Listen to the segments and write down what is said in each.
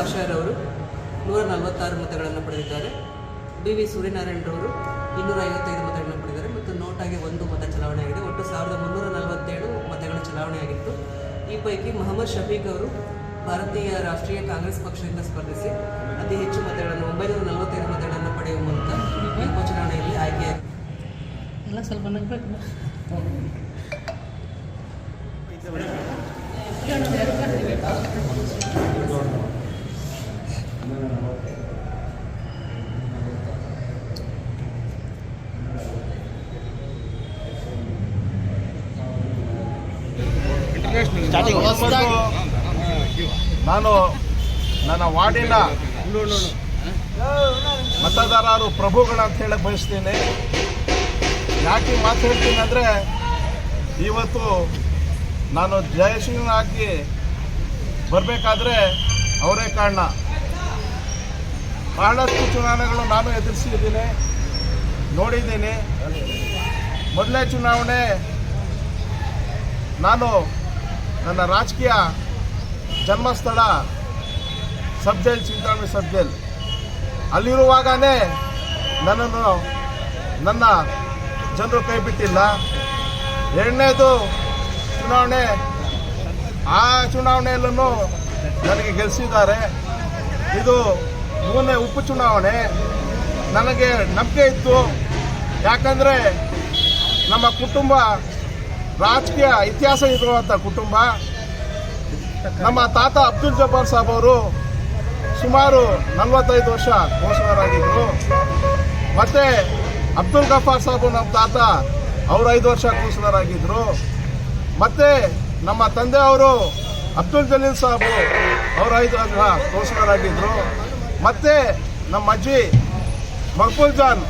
ಪಾಷಾರವರು ನೂರ ನಲವತ್ತಾರು ಮತಗಳನ್ನು ಪಡೆದಿದ್ದಾರೆ. ಬಿ ವಿ ಸೂರ್ಯನಾರಾಯಣರವರು ಇನ್ನೂರ ಐವತ್ತೈದು ಮತಗಳನ್ನು ಪಡೆದಿದ್ದಾರೆ ಮತ್ತು ನೋಟಾಗಿ ಒಂದು ಮತ ಚಲಾವಣೆಯಾಗಿದೆ ಒಟ್ಟು ಸಾವಿರದ ಮುನ್ನೂರ ನಲವತ್ತೇಳು ಮತಗಳ ಚಲಾವಣೆಯಾಗಿತ್ತು ಈ ಪೈಕಿ ಮೊಹಮ್ಮದ್ ಶಫೀಕ್ ಅವರು ಭಾರತೀಯ ರಾಷ್ಟ್ರೀಯ ಕಾಂಗ್ರೆಸ್ ಪಕ್ಷದಿಂದ ಸ್ಪರ್ಧಿಸಿ ಅತಿ ಹೆಚ್ಚು ಮತಗಳನ್ನು ಒಂಬೈನೂರ ನಲವತ್ತೈದು ಮತಗಳನ್ನು ಪಡೆಯುವ ಮೂಲಕ ಉಪಚುನಾವಣೆಯಲ್ಲಿ ಆಯ್ಕೆಯಾಗಿದೆ ಎಲ್ಲ ಸ್ವಲ್ಪ ನಗ್ಬೇಕು ನಾನು ನನ್ನ ವಾರ್ಡಿನ ಮತದಾರರು ಪ್ರಭುಗಳು ಅಂತ ಹೇಳಕ್ ಬಯಸ್ತೀನಿ. ಯಾಕೆ ಮಾತಾಡ್ತೀನಿ ಅಂದರೆ, ಇವತ್ತು ನಾನು ಜಯಶೀಲನಾಗಿ ಬರಬೇಕಾದ್ರೆ ಅವರೇ ಕಾರಣ. ಬಹಳಷ್ಟು ಚುನಾವಣೆಗಳು ನಾನು ಎದುರಿಸಿದ್ದೀನಿ, ನೋಡಿದ್ದೀನಿ. ಮೊದಲೇ ಚುನಾವಣೆ, ನಾನು ನನ್ನ ರಾಜಕೀಯ ಜನ್ಮಸ್ಥಳ ಸಬ್ ಜೈಲ್ ಚಿಂತಾಮಣಿ ಸಬ್ ಅಲ್ಲಿರುವಾಗಲೇ ನನ್ನನ್ನು ನನ್ನ ಜನರು ಕೈ ಬಿಟ್ಟಿಲ್ಲ. ಎರಡನೇದು ಚುನಾವಣೆ, ಆ ಚುನಾವಣೆಯಲ್ಲೂ ನನಗೆ ಗೆಲ್ಲಿಸಿದ್ದಾರೆ ಇದು ಮೂರನೇ ಉಪಚುನಾವಣೆ ನನಗೆ ನಂಬಿಕೆ ಇತ್ತು. ಯಾಕಂದರೆ ನಮ್ಮ ಕುಟುಂಬ ರಾಜಕೀಯ ಇತಿಹಾಸ ಇರುವಂಥ ಕುಟುಂಬ. ನಮ್ಮ ತಾತ ಅಬ್ದುಲ್ ಜಬ್ಬಾರ್ ಸಾಬ್ ಅವರು ಸುಮಾರು ನಲವತ್ತೈದು ವರ್ಷ ಘೋಷಣರಾಗಿದ್ದರು ಮತ್ತು ಅಬ್ದುಲ್ ಗಫಾರ್ ಸಾಬು ನಮ್ಮ ತಾತ ಅವರು ಐದು ವರ್ಷ ಘೋಷಣರಾಗಿದ್ದರು ಮತ್ತು ನಮ್ಮ ತಂದೆಯವರು ಅಬ್ದುಲ್ ಜಲೀಲ್ ಸಾಬು ಅವರು ಐದು ವರ್ಷ ಕೌನ್ಸಿಲರಾಗಿದ್ದರು ಮತ್ತು ನಮ್ಮ ಅಜ್ಜಿ ಮಕ್ಬುಲ್ ಜಾನ್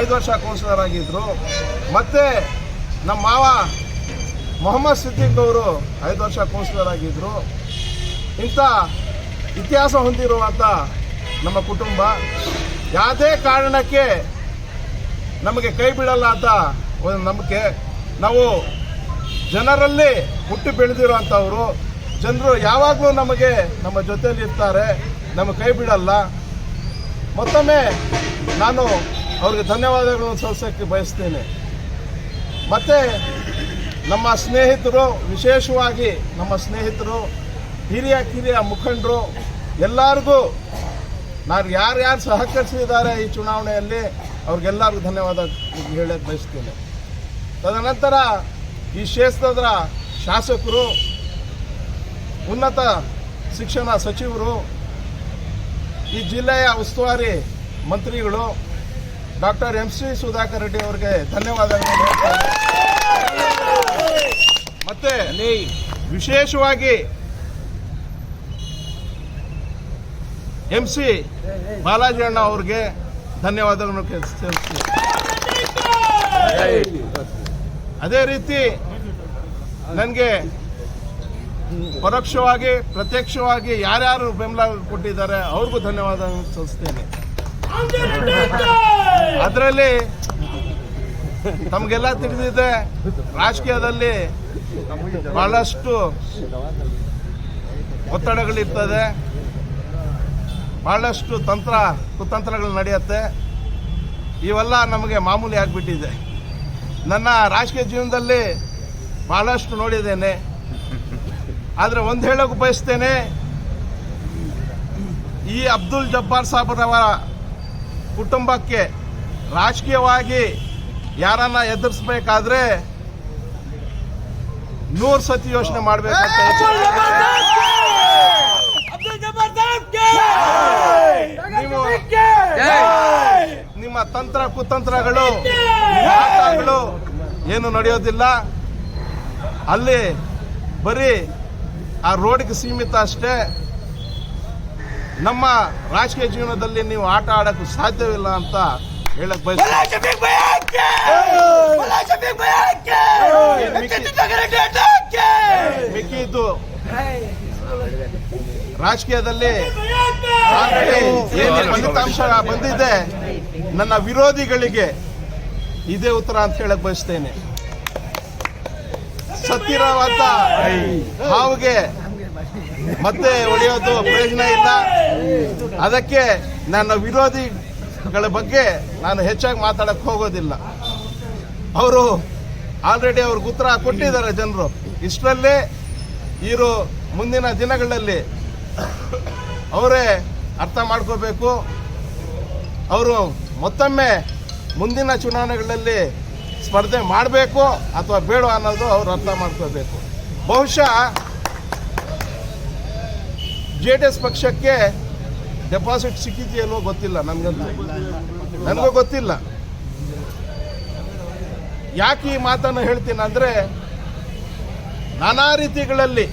ಐದು ವರ್ಷ ಕೌನ್ಸಿಲರ್ ಆಗಿದ್ದರು ಮತ್ತು ನಮ್ಮ ಮಾವ ಮೊಹಮ್ಮದ್ ಸಿದ್ದಿಕ್ ಅವರು ಐದು ವರ್ಷ ಕೌನ್ಸಿಲರ್ ಆಗಿದ್ದರು ಇಂಥ ಇತಿಹಾಸ ಹೊಂದಿರುವಂಥ ನಮ್ಮ ಕುಟುಂಬ ಯಾವುದೇ ಕಾರಣಕ್ಕೆ ನಮಗೆ ಕೈ ಬಿಡಲ್ಲ ಅಂತ ಒಂದು ನಂಬಿಕೆ. ನಾವು ಜನರಲ್ಲಿ ಹುಟ್ಟಿ ಬೆಳೆದಿರುವಂಥವ್ರು. ಜನರು ಯಾವಾಗಲೂ ನಮಗೆ ನಮ್ಮ ಜೊತೆಯಲ್ಲಿ ಇರ್ತಾರೆ. ನಮ್ಮ ಕೈ ಬಿಡಲ್ಲ. ಮತ್ತೊಮ್ಮೆ ನಾನು ಅವ್ರಿಗೆ ಧನ್ಯವಾದಗಳನ್ನು ಸಲ್ಲಿಸೋಕ್ಕೆ ಬಯಸ್ತೇನೆ. ಮತ್ತು ನಮ್ಮ ಸ್ನೇಹಿತರು, ವಿಶೇಷವಾಗಿ ನಮ್ಮ ಸ್ನೇಹಿತರು, ಹಿರಿಯ ಕಿರಿಯ ಮುಖಂಡರು, ಎಲ್ಲರಿಗೂ ನಾನು ಯಾರ್ಯಾರು ಸಹಕರಿಸಿದ್ದಾರೆ ಈ ಚುನಾವಣೆಯಲ್ಲಿ, ಅವ್ರಿಗೆಲ್ಲರಿಗೂ ಧನ್ಯವಾದ ಹೇಳಕ್ಕೆ ಬಯಸ್ತೇನೆ. ತದನಂತರ ಈ ಕ್ಷೇತ್ರದ ಶಾಸಕರು, ಉನ್ನತ ಶಿಕ್ಷಣ ಸಚಿವರು ಈ ಜಿಲ್ಲೆಯ ಉಸ್ತುವಾರಿ ಮಂತ್ರಿಗಳು doctor M C Sudhakar Reddy ಅವರಿಗೆ ಧನ್ಯವಾದಗಳು ಮತ್ತೆ ವಿಶೇಷವಾಗಿ ಎಂ ಸಿ ಬಾಲಾಜಿ ಅಣ್ಣ ಅವ್ರಿಗೆ ಧನ್ಯವಾದಗಳನ್ನು ಅದೇ ರೀತಿ ನನಗೆ ಪರೋಕ್ಷವಾಗಿ, ಪ್ರತ್ಯಕ್ಷವಾಗಿ ಯಾರ್ಯಾರು ಬೆಂಬಲ ಕೊಟ್ಟಿದ್ದಾರೆ, ಅವ್ರಿಗೂ ಧನ್ಯವಾದ ಸಲ್ಲಿಸ್ತೇನೆ. ಅದರಲ್ಲಿ ತಮಗೆಲ್ಲ ತಿಳಿದಿದೆ, ರಾಜಕೀಯದಲ್ಲಿ ಬಹಳಷ್ಟು ಒತ್ತಡಗಳಿರ್ತದೆ, ಬಹಳಷ್ಟು ತಂತ್ರ, ಕುತಂತ್ರಗಳು ನಡೆಯುತ್ತೆ. ಇವೆಲ್ಲ ನಮಗೆ ಮಾಮೂಲಿ ಆಗಿಬಿಟ್ಟಿದೆ. ನನ್ನ ರಾಜಕೀಯ ಜೀವನದಲ್ಲಿ ಬಹಳಷ್ಟು ನೋಡಿದ್ದೇನೆ. ಆದರೆ ಒಂದು ಹೇಳೋಕೆ ಬಯಸ್ತೇನೆ ಈ ಅಬ್ದುಲ್ ಜಬ್ಬಾರ್ ಸಾಬ್ರವರ ಕುಟುಂಬಕ್ಕೆ ರಾಜಕೀಯವಾಗಿ ಯಾರನ್ನ ಎದುರಿಸ್ಬೇಕಾದ್ರೆ ನೂರು ಸತಿ ಯೋಚನೆ ಮಾಡಬೇಕಂತ ನೀವು ನಿಮ್ಮ ತಂತ್ರ ಕುತಂತ್ರಗಳು ಏನು ನಡೆಯೋದಿಲ್ಲ. ಅಲ್ಲಿ ಬರೀ ಆ ರೋಡ್ಗೆ ಸೀಮಿತ ಅಷ್ಟೇ. ನಮ್ಮ ರಾಜಕೀಯ ಜೀವನದಲ್ಲಿ ನೀವು ಆಟ ಆಡೋಕ್ಕೂ ಸಾಧ್ಯವಿಲ್ಲ ಅಂತ ಹೇಳಕ್ ಬಯಸ್ತೀನಿ. ಮಿಕ್ಕಿದ್ದು ರಾಜಕೀಯದಲ್ಲಿ ಏನು ಫಲಿತಾಂಶ ಬಂದಿದೆ ನನ್ನ ವಿರೋಧಿಗಳಿಗೆ ಇದೇ ಉತ್ತರ ಅಂತ ಹೇಳಕ್ ಬಯಸ್ತೇನೆ. ಸತ್ತಿರವಾದ ಹಾವಿಗೆ ಮತ್ತೆ ಹೊಡೆಯೋದು ಪ್ರಯೋಜನ ಇಲ್ಲ. ಅದಕ್ಕೆ ನನ್ನ ವಿರೋಧಿಗಳ ಬಗ್ಗೆ ನಾನು ಹೆಚ್ಚಾಗಿ ಮಾತಾಡಕ್ಕೆ ಹೋಗೋದಿಲ್ಲ. ಅವರು ಆಲ್ರೆಡಿ ಅವ್ರಿಗೆ ಉತ್ತರ ಕೊಟ್ಟಿದ್ದಾರೆ ಜನರು. ಇಷ್ಟರಲ್ಲೇ ಇವರು ಮುಂದಿನ ದಿನಗಳಲ್ಲಿ ಅವರೇ ಅರ್ಥ ಮಾಡ್ಕೋಬೇಕು. ಅವರು ಮತ್ತೊಮ್ಮೆ ಮುಂದಿನ ಚುನಾವಣೆಗಳಲ್ಲಿ ಸ್ಪರ್ಧೆ ಮಾಡಬೇಕು ಅಥವಾ ಬೇಡ ಅನ್ನೋದು ಅವ್ರು ಅರ್ಥ ಮಾಡ್ಕೋಬೇಕು ಬಹುಶಃ ಜೆ ಡಿ ಎಸ್ ಪಕ್ಷಕ್ಕೆ ಡೆಪಾಸಿಟ್ ಸಿಕ್ಕಿದೆಯೋ ಗೊತ್ತಿಲ್ಲ ನನಗಂತೂ. ನನಗೂ ಗೊತ್ತಿಲ್ಲ. ಯಾಕೆ ಈ ಮಾತನ್ನು ಹೇಳ್ತೀನಿ ಅಂದರೆ ನಾನಾ ರೀತಿಗಳಲ್ಲಿ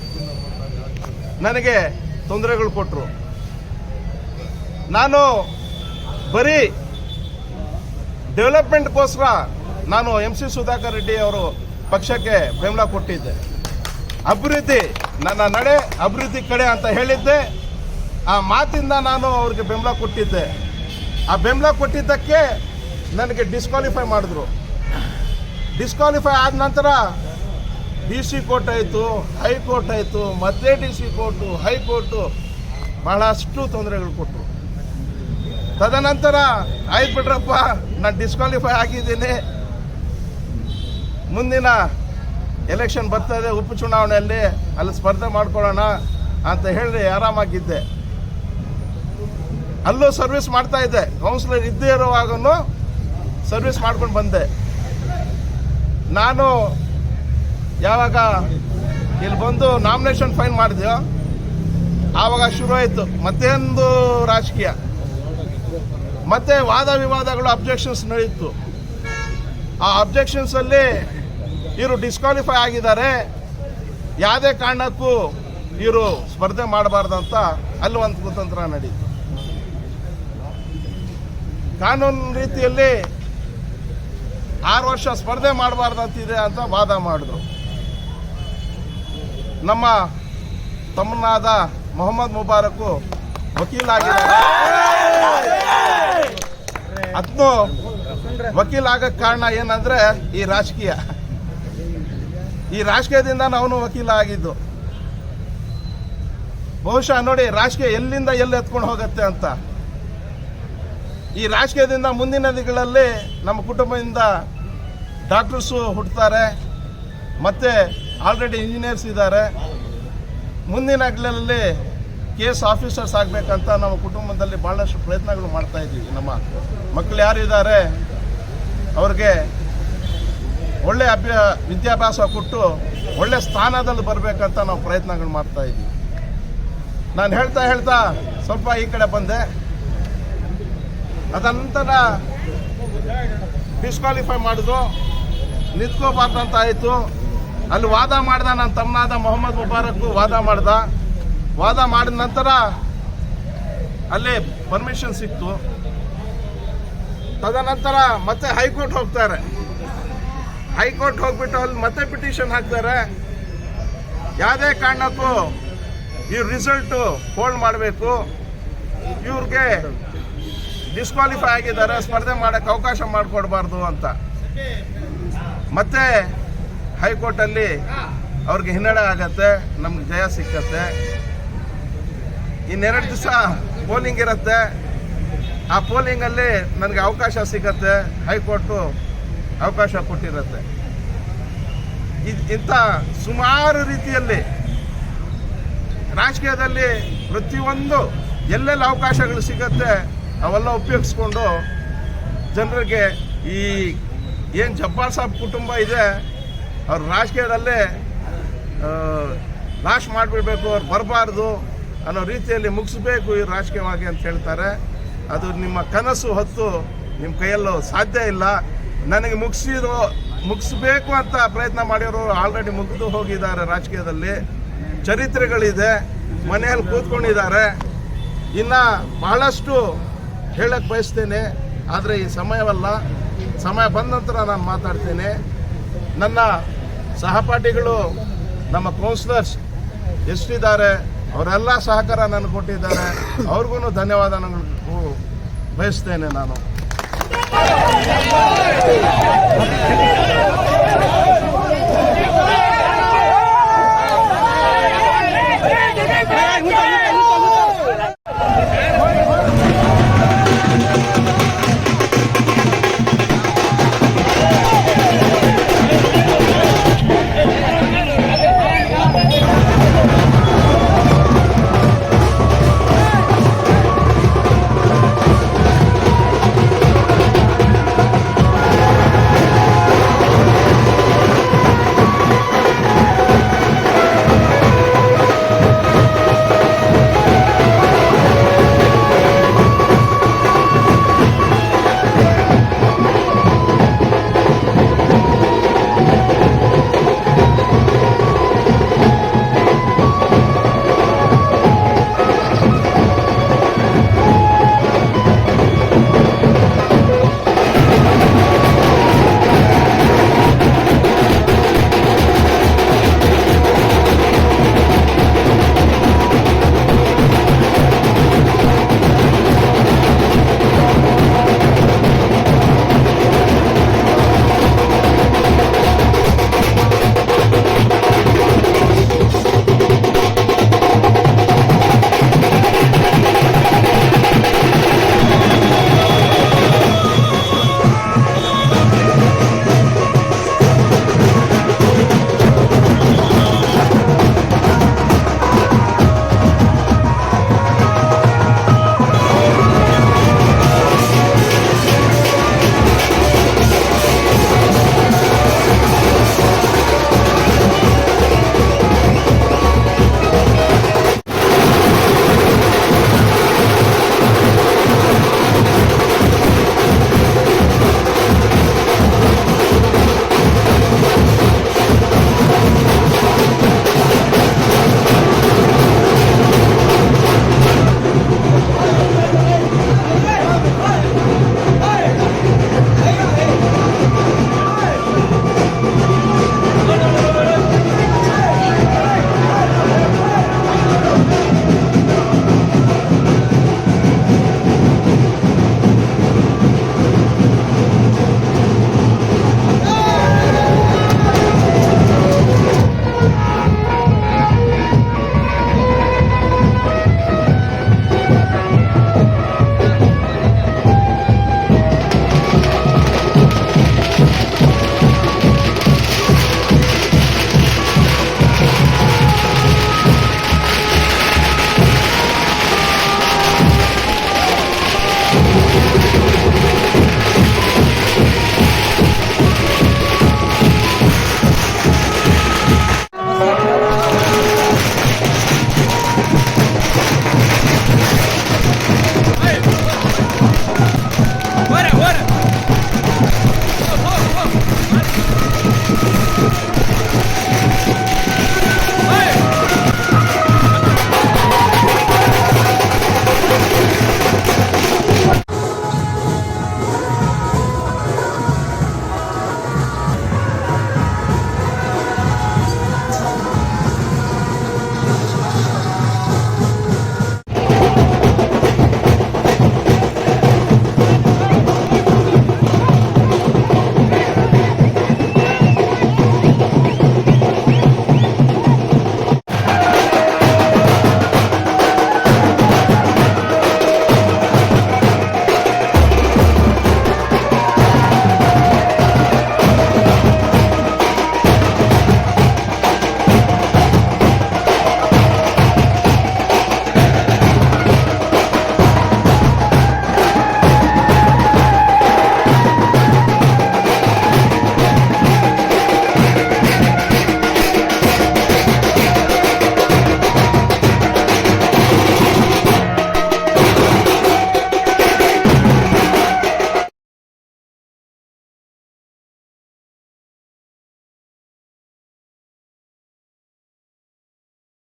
ನನಗೆ ತೊಂದರೆಗಳು ಕೊಟ್ಟರು ನಾನು ಬರೀ ಡೆವಲಪ್ಮೆಂಟ್ಗೋಸ್ಕರ ನಾನು ಎಂ ಸಿ ಸುಧಾಕರ್ ರೆಡ್ಡಿ ಅವರು ಪಕ್ಷಕ್ಕೆ ಬೆಂಬಲ ಕೊಟ್ಟಿದ್ದೆ. ಅಭಿವೃದ್ಧಿ, ನನ್ನ ನಡೆ ಅಭಿವೃದ್ಧಿ ಕಡೆ ಅಂತ ಹೇಳಿದ್ದೆ. ಆ ಮಾತಿಂದ ನಾನು ಅವ್ರಿಗೆ ಬೆಂಬಲ ಕೊಟ್ಟಿದ್ದೆ. ಆ ಬೆಂಬಲ ಕೊಟ್ಟಿದ್ದಕ್ಕೆ ನನಗೆ ಡಿಸ್ಕ್ವಾಲಿಫೈ ಮಾಡಿದ್ರು. ಡಿಸ್ಕ್ವಾಲಿಫೈ ಆದ ನಂತರ ಡಿ ಸಿ ಕೋರ್ಟ್ ಆಯಿತು, ಹೈಕೋರ್ಟ್ ಆಯಿತು ಮತ್ತೆ ಡಿ ಸಿ ಕೋರ್ಟು, ಹೈಕೋರ್ಟು ಬಹಳಷ್ಟು ತೊಂದರೆಗಳು ಕೊಟ್ಟರು. ತದನಂತರ ಆಯ್ತು ಬಿಡ್ರಪ್ಪ, ನಾನು ಡಿಸ್ಕ್ವಾಲಿಫೈ ಆಗಿದ್ದೀನಿ. ಮುಂದಿನ ಎಲೆಕ್ಷನ್ ಬರ್ತದೆ ಉಪಚುನಾವಣೆಯಲ್ಲಿ ಅಲ್ಲಿ ಸ್ಪರ್ಧೆ ಮಾಡ್ಕೊಳ್ಳೋಣ ಅಂತ ಹೇಳಿ ಆರಾಮಾಗಿದ್ದೆ. ಅಲ್ಲೂ ಸರ್ವಿಸ್ ಮಾಡ್ತಾ ಇದ್ದೆ. ಕೌನ್ಸಿಲರ್ ಇದ್ದೇ ಇರುವಾಗೂ ಸರ್ವಿಸ್ ಮಾಡ್ಕೊಂಡು ಬಂದೆ. ನಾನು ಯಾವಾಗ ಇಲ್ಲಿ ಬಂದು ನಾಮಿನೇಷನ್ ಫೈಲ್ ಮಾಡಿದ್ಯೋ, ಆವಾಗ ಶುರು ಆಯಿತು ಮತ್ತೊಂದು ರಾಜಕೀಯ. ಮತ್ತೆ ವಾದ ವಿವಾದಗಳು ಅಬ್ಜೆಕ್ಷನ್ಸ್ ನಡೆಯಿತು ಆ ಅಬ್ಜೆಕ್ಷನ್ಸ್ ಅಲ್ಲಿ ಇವರು ಡಿಸ್ಕ್ವಾಲಿಫೈ ಆಗಿದ್ದಾರೆ. ಯಾವುದೇ ಕಾರಣಕ್ಕೂ ಇವರು ಸ್ಪರ್ಧೆ ಮಾಡಬಾರ್ದಂತ ಅಲ್ಲಿ ಒಂದು ಕುತಂತ್ರ ನಡೀತು. ಕಾನೂನು ರೀತಿಯಲ್ಲಿ ಆರು ವರ್ಷ ಸ್ಪರ್ಧೆ ಮಾಡಬಾರ್ದಂತಿದೆ ಅಂತ ವಾದ ಮಾಡಿದ್ರು. ನಮ್ಮ ತಮ್ಮನಾದ ಮೊಹಮ್ಮದ್ ಮುಬಾರಕ್ ವಕೀಲಾಗಿದ್ದಾರೆ ಅದನ್ನು ವಕೀಲ ಆಗಕ್ಕೆ ಕಾರಣ ಏನಂದ್ರೆ ಈ ರಾಜಕೀಯ. ಈ ರಾಜಕೀಯದಿಂದ ನಾನು ವಕೀಲ ಆಗಿದ್ದು. ಬಹುಶಃ ನೋಡಿ, ರಾಜಕೀಯ ಎಲ್ಲಿಂದ ಎಲ್ಲಿ ಎತ್ಕೊಂಡು ಹೋಗುತ್ತೆ ಅಂತ. ಈ ರಾಜಕೀಯದಿಂದ ಮುಂದಿನ ದಿನಗಳಲ್ಲಿ ನಮ್ಮ ಕುಟುಂಬದಿಂದ ಡಾಕ್ಟರ್ಸು ಹುಟ್ಟುತ್ತಾರೆ ಮತ್ತೆ ಆಲ್ರೆಡಿ ಇಂಜಿನಿಯರ್ಸ್ ಇದ್ದಾರೆ. ಮುಂದಿನ ಕೆ ಎಸ್ ಆಫೀಸರ್ಸ್ ಆಗಬೇಕಂತ ನಮ್ಮ ಕುಟುಂಬದಲ್ಲಿ ಭಾಳಷ್ಟು ಪ್ರಯತ್ನಗಳು ಮಾಡ್ತಾ ಇದ್ದೀವಿ. ನಮ್ಮ ಮಕ್ಕಳು ಯಾರಿದ್ದಾರೆ ಅವ್ರಿಗೆ ಒಳ್ಳೆ ಅಭ್ಯ ವಿದ್ಯಾಭ್ಯಾಸ ಕೊಟ್ಟು ಒಳ್ಳೆ ಸ್ಥಾನದಲ್ಲಿ ಬರಬೇಕಂತ ನಾವು ಪ್ರಯತ್ನಗಳು ಮಾಡ್ತಾ ಇದ್ದೀವಿ. ನಾನು ಹೇಳ್ತಾ ಹೇಳ್ತಾ ಸ್ವಲ್ಪ ಈ ಕಡೆ ಬಂದೆ. ಅದನಂತರ ಡಿಸ್ಕ್ವಾಲಿಫೈ ಮಾಡಿದ್ರು ನಿಂತ್ಕೋಬಾರ್ದಂತ ಆಯಿತು. ಅಲ್ಲಿ ವಾದ ಮಾಡ್ದ ನನ್ನ ತಮ್ಮನಾದ ಮೊಹಮ್ಮದ್ ಮುಬಾರಕ್ ವಾದ ಮಾಡ್ದ. ವಾದ ಮಾಡಿದ ನಂತರ ಅಲ್ಲಿ ಪರ್ಮಿಷನ್ ಸಿಕ್ತು. ತದನಂತರ ಮತ್ತೆ ಹೈಕೋರ್ಟ್ ಹೋಗ್ತಾರೆ. ಹೈಕೋರ್ಟ್ ಹೋಗ್ಬಿಟ್ಟು ಅಲ್ಲಿ ಮತ್ತೆ ಪಿಟಿಷನ್ ಹಾಕ್ತಾರೆ. ಯಾವುದೇ ಕಾರಣಕ್ಕೂ ಇವ್ರ ರಿಸಲ್ಟು ಹೋಲ್ಡ್ ಮಾಡಬೇಕು. ಇವ್ರಿಗೆ ಡಿಸ್ಕ್ವಾಲಿಫೈ ಆಗಿದ್ದಾರೆ, ಸ್ಪರ್ಧೆ ಮಾಡೋಕ್ಕೆ ಅವಕಾಶ ಮಾಡಿಕೊಡ್ಬಾರ್ದು ಅಂತ. ಮತ್ತೆ ಹೈಕೋರ್ಟಲ್ಲಿ ಅವ್ರಿಗೆ ಹಿನ್ನಡೆ ಆಗತ್ತೆ, ನಮ್ಗೆ ಜಯ ಸಿಕ್ಕತ್ತೆ. ಇನ್ನೆರಡು ದಿವಸ ಪೋಲಿಂಗ್ ಇರುತ್ತೆ. ಆ ಪೋಲಿಂಗಲ್ಲಿ ನನಗೆ ಅವಕಾಶ ಸಿಗತ್ತೆ, ಹೈಕೋರ್ಟು ಅವಕಾಶ ಕೊಟ್ಟಿರುತ್ತೆ. ಇದು ಇಂಥ ಸುಮಾರು ರೀತಿಯಲ್ಲಿ ರಾಜಕೀಯದಲ್ಲಿ ಪ್ರತಿಯೊಂದು ಎಲ್ಲೆಲ್ಲಿ ಅವಕಾಶಗಳು ಸಿಗುತ್ತೆ ಅವೆಲ್ಲ ಉಪಯೋಗಿಸ್ಕೊಂಡು ಜನರಿಗೆ ಈ ಏನು ಜಬ್ಬಾರ್ ಸಾಬ್ ಕುಟುಂಬ ಇದೆ, ಅವ್ರು ರಾಜಕೀಯದಲ್ಲೇ ನಾಶ ಮಾಡಿಬಿಡ್ಬೇಕು, ಅವ್ರು ಬರಬಾರ್ದು ಅನ್ನೋ ರೀತಿಯಲ್ಲಿ ಮುಗಿಸ್ಬೇಕು ಈ ರಾಜಕೀಯವಾಗಿ ಅಂತ ಹೇಳ್ತಾರೆ. ಅದು ನಿಮ್ಮ ಕನಸು ಹೊತ್ತು ನಿಮ್ಮ ಕೈಯಲ್ಲೂ ಸಾಧ್ಯ ಇಲ್ಲ. ನನಗೆ ಮುಗಿಸಿರೋ, ಮುಗಿಸ್ಬೇಕು ಅಂತ ಪ್ರಯತ್ನ ಮಾಡಿರೋರು ಆಲ್ರೆಡಿ ಮುಗಿದು ಹೋಗಿದ್ದಾರೆ ರಾಜಕೀಯದಲ್ಲಿ. ಚರಿತ್ರೆಗಳಿದೆ, ಮನೆಯಲ್ಲಿ ಕೂತ್ಕೊಂಡಿದ್ದಾರೆ. ಇನ್ನು ಬಹಳಷ್ಟು ಹೇಳಕ್ಕೆ ಬಯಸ್ತೇನೆ, ಆದರೆ ಈ ಸಮಯವಲ್ಲ. ಸಮಯ ಬಂದ ನಂತರ ನಾನು ಮಾತಾಡ್ತೇನೆ. ನನ್ನ ಸಹಪಾಠಿಗಳು, ನಮ್ಮ ಕೌನ್ಸಿಲರ್ಸ್ ಎಷ್ಟಿದ್ದಾರೆ, ಅವರೆಲ್ಲ ಸಹಕಾರ ನನಗೆ ಕೊಟ್ಟಿದ್ದಾರೆ. ಅವ್ರಿಗೂ ಧನ್ಯವಾದ ನಾನು ಬಯಸ್ತೇನೆ ನಾನು. ¡Vamos!